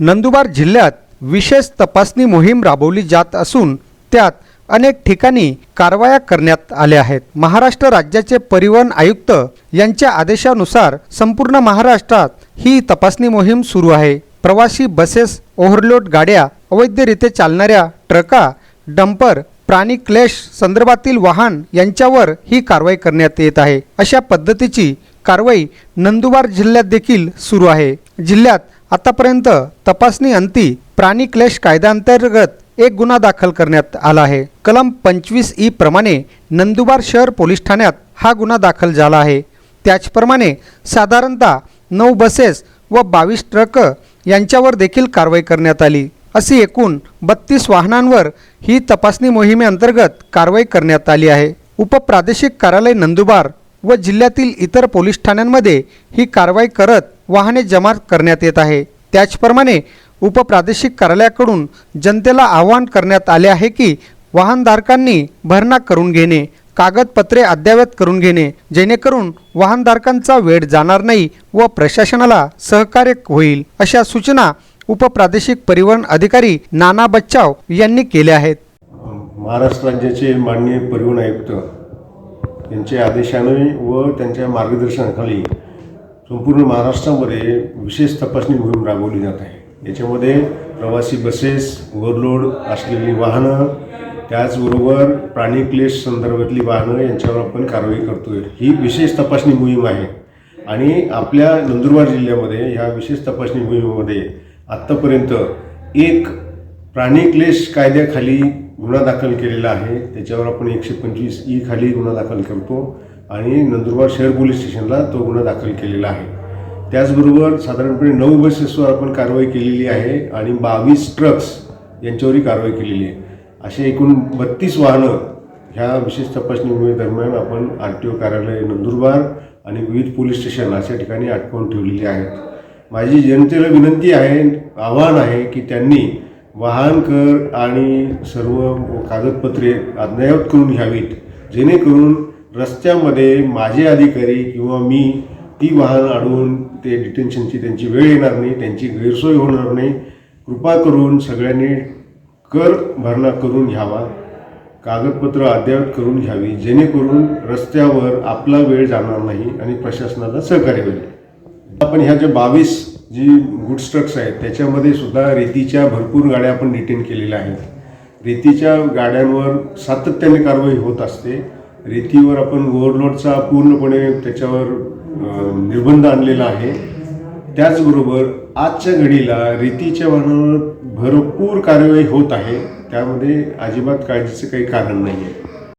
नंदुरबार जिल्ह्यात विशेष तपासणी मोहीम राबवली जात असून त्यात अनेक ठिकाणी कारवाया करण्यात आल्या आहेत. महाराष्ट्र राज्याचे परिवहन आयुक्त यांच्या आदेशानुसार संपूर्ण महाराष्ट्रात ही तपासणी मोहीम सुरू आहे. प्रवासी बसेस ओव्हरलोड गाड्या अवैधरित्या चालणाऱ्या ट्रका डंपर प्राणी क्लेश संदर्भातील वाहन यांच्यावर ही कारवाई करण्यात येत आहे. अशा पद्धतीची कारवाई नंदुरबार जिल्ह्यात देखील सुरू आहे. जिल्ह्यात आतापर्यंत तपासणी अंती प्राणी क्लेश कायद्याअंतर्गत एक गुन्हा दाखल करण्यात आला आहे. कलम पंचवीस ई प्रमाणे नंदुबार शहर पोलीस ठाण्यात हा गुन्हा दाखल झाला आहे. त्याचप्रमाणे साधारणतः नऊ बसेस व बावीस ट्रक यांच्यावर देखील कारवाई करण्यात आली. अशी एकूण बत्तीस वाहनांवर ही तपासणी मोहिमेअंतर्गत कारवाई करण्यात आली आहे. उपप्रादेशिक कार्यालय नंदुबार व जिल्ह्यातील इतर पोलीस ठाण्यांमध्ये ही कारवाई करत वाहने जमा करण्यात येत आहे. त्याचप्रमाणे उपप्रादेशिक कार्यालयाकडून जनतेला आवाहन करण्यात आले आहे की वाहनधारकांनी भरणा करून घेणे कागदपत्रे अद्ययावत करून घेणे जेणेकरून वाहनधारकांचा वेळ जाणार नाही व प्रशासनाला सहकार्य होईल अशा सूचना उपप्रादेशिक परिवहन अधिकारी नाना बच्चाव यांनी केल्या आहेत. महाराष्ट्र राज्याचे माननीय परिवहन आयुक्त यांच्या आदेशाने व त्यांच्या मार्गदर्शनाखाली संपूर्ण महाराष्ट्रामध्ये विशेष तपासणी मोहीम राबवली जात आहे. याच्यामध्ये प्रवासी बसेस ओव्हरलोड असलेली वाहनं त्याचबरोबर प्राणी क्लेश संदर्भातली वाहनं यांच्यावर आपण कारवाई करतोय. ही विशेष तपासणी मोहीम आहे. आणि आपल्या नंदुरबार जिल्ह्यामध्ये ह्या विशेष तपासणी मोहिमेमध्ये आत्तापर्यंत एक प्राणी क्लेश कायद्याखाली गुन्हा दाखल केलेला आहे. त्याच्यावर आपण एकशे पंचवीस ई खाली गुन्हा दाखल करतो आणि नंदुरबार शहर पोलीस स्टेशनला तो गुन्हा दाखल केलेला आहे. त्याचबरोबर साधारणपणे नऊ बसेसवर आपण कारवाई केलेली आहे आणि बावीस ट्रक्स यांच्यावरही कारवाई केलेली आहे. असे एकूण बत्तीस वाहनं ह्या विशेष तपासणी मोहिमेदरम्यान आपण आर टी ओ कार्यालय नंदुरबार आणि विविध पोलीस स्टेशन अशा ठिकाणी अटकवून ठेवलेली आहेत. माझी जनतेला विनंती आहे आव्हान आहे की त्यांनी वाहन कर आणि सर्व कागदपत्रे अद्ययावत करून घ्यावीत जेणेकरून रस्त्यामध्ये माझे अधिकारी किंवा मी ती वाहन अडवून ते डिटेन्शनची त्यांची वेळ येणार नाही त्यांची गैरसोय होणार नाही. कृपा करून सगळ्यांनी कर भरणा करून घ्यावा कागदपत्र अद्ययावत करून घ्यावी जेणेकरून रस्त्यावर आपला वेळ जाणार नाही आणि प्रशासनाला सहकार्य होईल. आपण ह्या ज्या बावीस जी गुड्स स्ट्रक्स आहेत त्याच्यामध्ये सुद्धा रेतीच्या भरपूर गाड्या आपण डिटेन केलेल्या आहेत. रेतीच्या गाड्यांवर सातत्याने कारवाई होत असते. रेतीवर आपण ओव्हरलोडचा पूर्णपणे त्याच्यावर निर्बंध आणलेला आहे. त्याचबरोबर आजच्या घडीला रेतीच्या वाहनावर भरपूर कार्यवाही होत आहे. त्यामध्ये अजिबात काळजीचं काही कारण नाही आहे